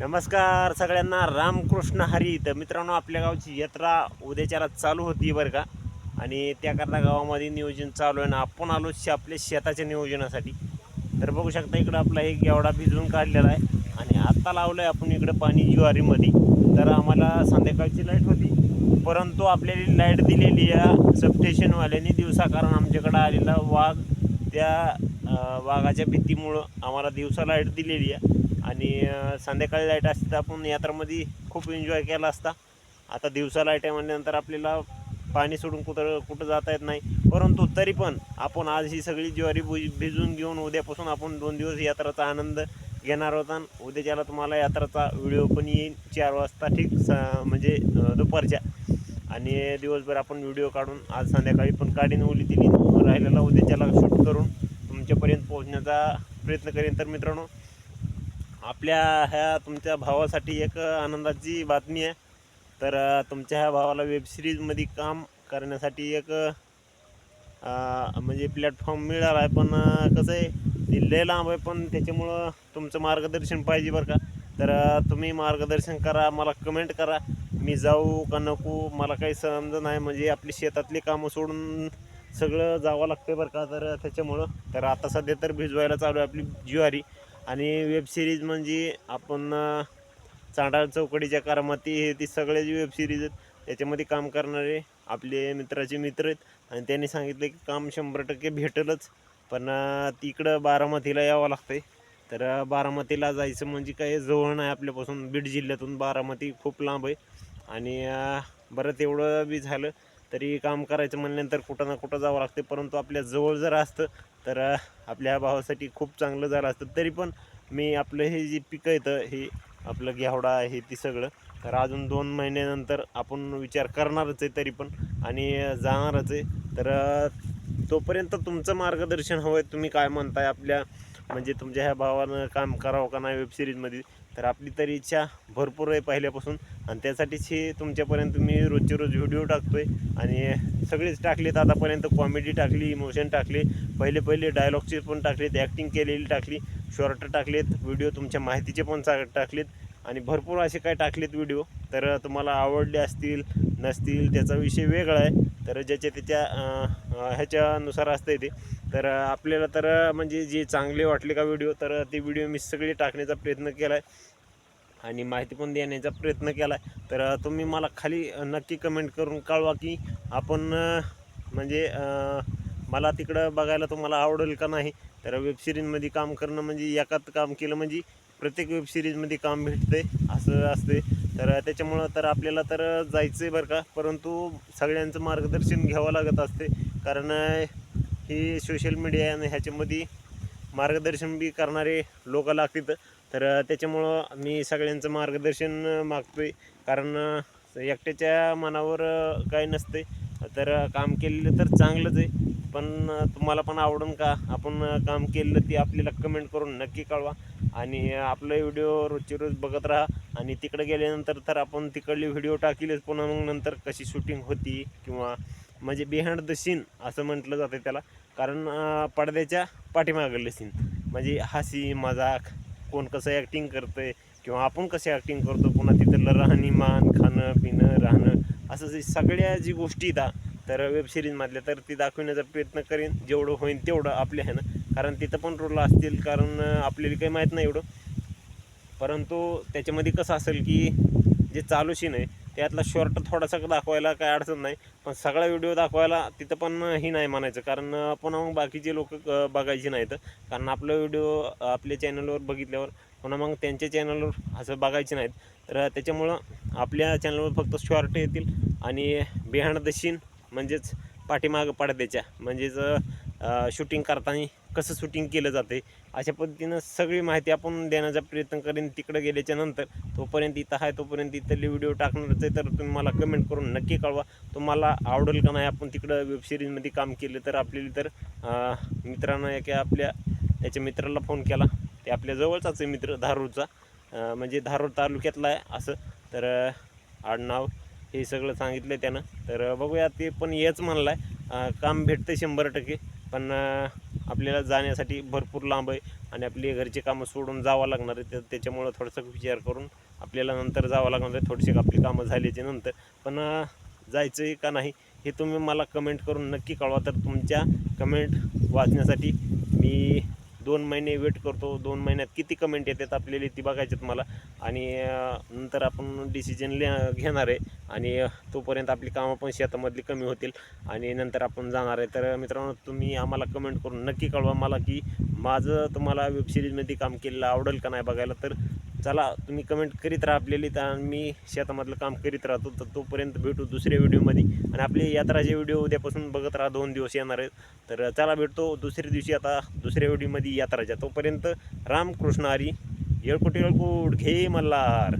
नमस्कार सगळ्यांना. रामकृष्ण हरी. तर मित्रांनो आपल्या गावची यात्रा उद्याच्याला चालू होती बरं का? आणि त्याकरता गावामध्ये नियोजन चालू आहे ना आपण आलो शे आपल्या शेताच्या नियोजनासाठी. तर बघू शकता इकडं आपला एक गेवडा भिजवून काढलेला आहे आणि आत्ता लावलं आहे आपण इकडं पाणी ज्वारीमध्ये. तर आम्हाला संध्याकाळची लाइट होती परंतु आपल्याला लाइट दिलेली या सबस्टेशनवाल्यांनी दिवसा कारण आमच्याकडं आलेला वाघ त्या वाघाच्या भीतीमुळं आम्हाला दिवसा लाइट दिलेली आहे. आणि संध्याकाळी लाइट असते तर आपण यात्रामध्ये खूप एन्जॉय केला असता. आता दिवसा लाइट आहे म्हणल्यानंतर आपल्याला पाणी सोडून कुठं कुठं जाता येत नाही. परंतु तरी पण आपण आज ही सगळी ज्वारी भुज भिजून घेऊन उद्यापासून आपण दोन दिवस यात्राचा आनंद घेणार होता. आणि उद्याच्याला तुम्हाला यात्राचा व्हिडिओ पण येईल चार वाजता ठीक स म्हणजे दुपारच्या. आणि दिवसभर आपण व्हिडिओ काढून आज संध्याकाळी पण काढीन ओली दिली राहिलेला उद्याच्याला शूट करून तुमच्यापर्यंत पोहोचण्याचा प्रयत्न करेन. तर मित्रांनो आपल्या ह्या तुमच्या भावासाठी एक आनंदाची बातमी आहे. तर तुमच्या ह्या भावाला वेबसिरीजमध्ये काम करण्यासाठी एक म्हणजे प्लॅटफॉर्म मिळाला आहे. पण कसं आहे ते लय लांब आहे पण त्याच्यामुळं तुमचं मार्गदर्शन पाहिजे बरं का. तर तुम्ही मार्गदर्शन करा मला कमेंट करा. मी जाऊ का नको मला काही समज नाही. म्हणजे आपली शेतातली कामं सोडून सगळं जावं लागतं बरं का. तर त्याच्यामुळं तर आता सध्या तर भिजवायला चालू आहे आपली ज्वारी. आणि वेब सिरीज म्हणजे आपण चांडाळ चौकडीच्या करामती हे ती सगळे जे वेब सिरीज आहेत. त्याच्यामध्ये काम करणारे आपले मित्राचे मित्र आहेत. आणि त्यांनी सांगितलं की काम शंभर टक्के भेटेलच. पण तिकडं बारामतीला यावं लागतंय. तर बारामतीला जायचं म्हणजे काही जवळ नाही आपल्यापासून. बीड जिल्ह्यातून बारामती खूप लांब आहे. आणि बरं तेवढं बी झालं. तरी काम करायचं म्हणल्यानंतर कुठं ना कुठं जावं लागते परंतु आपल्या जवळ जर असतं तर आपल्या भावासाठी खूप चांगलं झालं असतं. तरी पण मी आपलं हे जे पिकं येतं हे आपलं घेवडा आहे ती सगळं तर अजून दोन महिन्यानंतर आपण विचार करणारच आहे तरी पण आणि जाणारच आहे. तर तोपर्यंत तुमचं मार्गदर्शन हवं आहे तुम्ही काय म्हणताय आपल्या म्हणजे तुमच्या ह्या भावानं काम करावं का नाही वेबसिरीजमध्ये तर आपली तरी इच्छा भरपूर आहे पहिल्यापासून. आणि त्यासाठीच हे तुमच्यापर्यंत मी रोजचे रोज व्हिडिओ टाकतो आहे आणि सगळेच टाकलेत. आतापर्यंत कॉमेडी टाकली इमोशन टाकले. पहिले पहिले डायलॉगचे पण टाकलेत ॲक्टिंग केलेली टाकली. शॉर्ट टाकलेत. व्हिडिओ तुमच्या माहितीचे पण सा टाकलेत. आणि भरपूर असे काय टाकलेत व्हिडिओ तर तुम्हाला आवडले असतील नसतील त्याचा विषय वेगळा आहे. तर ज्याच्या त्याच्या ह्याच्यानुसार असतं ते. तर आपल्याला तर म्हणजे जे चांगले वाटले का व्हिडिओ तर ते व्हिडिओ मी सगळे टाकण्याचा प्रयत्न केला आहे आणि माहिती पण देण्याचा प्रयत्न केला आहे तर तुम्ही मला खाली नक्की कमेंट करून कळवा की आपण म्हणजे मला तिकडं बघायला तुम्हाला आवडेल का नाही. तर वेबसिरीजमध्ये काम करणं म्हणजे एकात काम केलं म्हणजे प्रत्येक वेब सिरीजमध्ये काम भेटते असं असते तर त्याच्यामुळं तर आपल्याला तर जायचं आहे बरं का परंतु सगळ्यांचं मार्गदर्शन घ्यावं लागत असते कारण ही सोशल मीडिया आणि ह्याच्यामध्ये मार्गदर्शन बी करणारे लोक लागतात तर. त्याच्यामुळं मी सगळ्यांचं मार्गदर्शन मागतो आहे कारण एकट्याच्या मनावर काय काही नसते तर काम केलेलं तर चांगलंच आहे. पण तुम्हाला पण आवडून का? आपण काम केलेलं ते आपल्याला कमेंट करून नक्की कळवा. आणि आपलं व्हिडिओ रोजचे रोज बघत राहा. आणि तिकडे गेल्यानंतर तर आपण तिकडले व्हिडिओ टाकीलच. पुन्हा मग नंतर कशी शूटिंग होती किंवा म्हणजे बिहाइंड द सीन असं म्हटलं जातं त्याला. कारण पडद्याच्या पाठीमागलं सीन म्हणजे हसी मजाक कोण कसं ॲक्टिंग करतंय किंवा आपण कसं ॲक्टिंग करतो. पुन्हा तिथलं राहणीमान असं जे सगळ्या जी गोष्टी दा तर वेब सिरीजमधल्या तर ती दाखवण्याचा प्रयत्न करेन. जेवढं होईल तेवढं आपल्या ह्यानं. कारण तिथं पण रोल असतील कारण आपल्याला काही माहीत नाही एवढं. परंतु त्याच्यामध्ये कसं असेल की जे चालू सीन आहे त्यातला शॉर्ट थोडासा दाखवायला काय अडचण नाही. पण सगळा व्हिडिओ दाखवायला तिथं पण ही नाही म्हणायचं. कारण पुन्हा मग बाकीचे लोक बघायचे नाहीत कारण आपलं व्हिडिओ आपल्या चॅनलवर बघितल्यावर पुन्हा मग त्यांच्या चॅनलवर असं बघायचे नाहीत. तर त्याच्यामुळं आपल्या चॅनलवर फक्त शॉर्ट येतील. आणि बिहाइंड द म्हणजेच पाठीमागं पडद्याच्या म्हणजेच शूटिंग करताना कसं शूटिंग केलं जाते अशा पद्धतीनं सगळी माहिती आपण देण्याचा प्रयत्न करेन. तिकडं गेल्याच्यानंतर तोपर्यंत इथं आहे तोपर्यंत इथले व्हिडिओ टाकणारच आहे तर तुम्ही मला कमेंट करून नक्की कळवा. तुम्हाला आवडेल का नाही आपण तिकडं वेबसिरीजमध्ये काम केलं तर आपल्याला तर मित्रांना एका आपल्या त्याच्या मित्राला फोन केला. ते आपल्या जवळचाच आहे मित्र धारूरचा. म्हणजे धारूर तालुक्यातला आहे असं. तर आडनाव हे सगळं सांगितलं त्यानं. तर बघूया ते पण हेच म्हणलं आहे काम भेटतं शंभर टक्के. पण आपल्याला जाण्यासाठी भरपूर लांब आहे आणि आपली घरची कामं सोडून जावं लागणार आहे. तर त्याच्यामुळं थोडंसं विचार करून आपल्याला नंतर जावं लागणार आहे. थोडीशी आपली कामं झाल्याच्यानंतर. पण जायचं आहे का नाही हे तुम्ही मला कमेंट करून नक्की कळवा. तर तुमच्या कमेंट वाचण्यासाठी दोन महिने वेट करतो दोन महिन्यात किती कमेंट येतात आपल्याला ती बघायच्यात मला. आणि नंतर आपण डिसिजन घेणार आहे. आणि तोपर्यंत आपली कामं पण शेतामधली कमी होतील. आणि नंतर आपण जाणार आहे. तर मित्रांनो तुम्ही आम्हाला कमेंट करून नक्की कळवा मला की माझं तुम्हाला वेबसिरीजमध्ये काम केलेलं आवडेल का नाही बघायला. तर चला तुम्ही कमेंट करीत राहा आपल्याली तर मी शेतामधलं काम करीत राहतो. तर तोपर्यंत भेटू दुसऱ्या व्हिडिओमध्ये. आणि आपली यात्राचे व्हिडिओ उद्यापासून बघत राहा दोन दिवस येणार आहेत. तर चला भेटतो दुसऱ्या दिवशी आता दुसऱ्या व्हिडिओमध्ये यात्राच्या तोपर्यंत रामकृष्ण हरी येळकोट येळकोट घे मल्हार.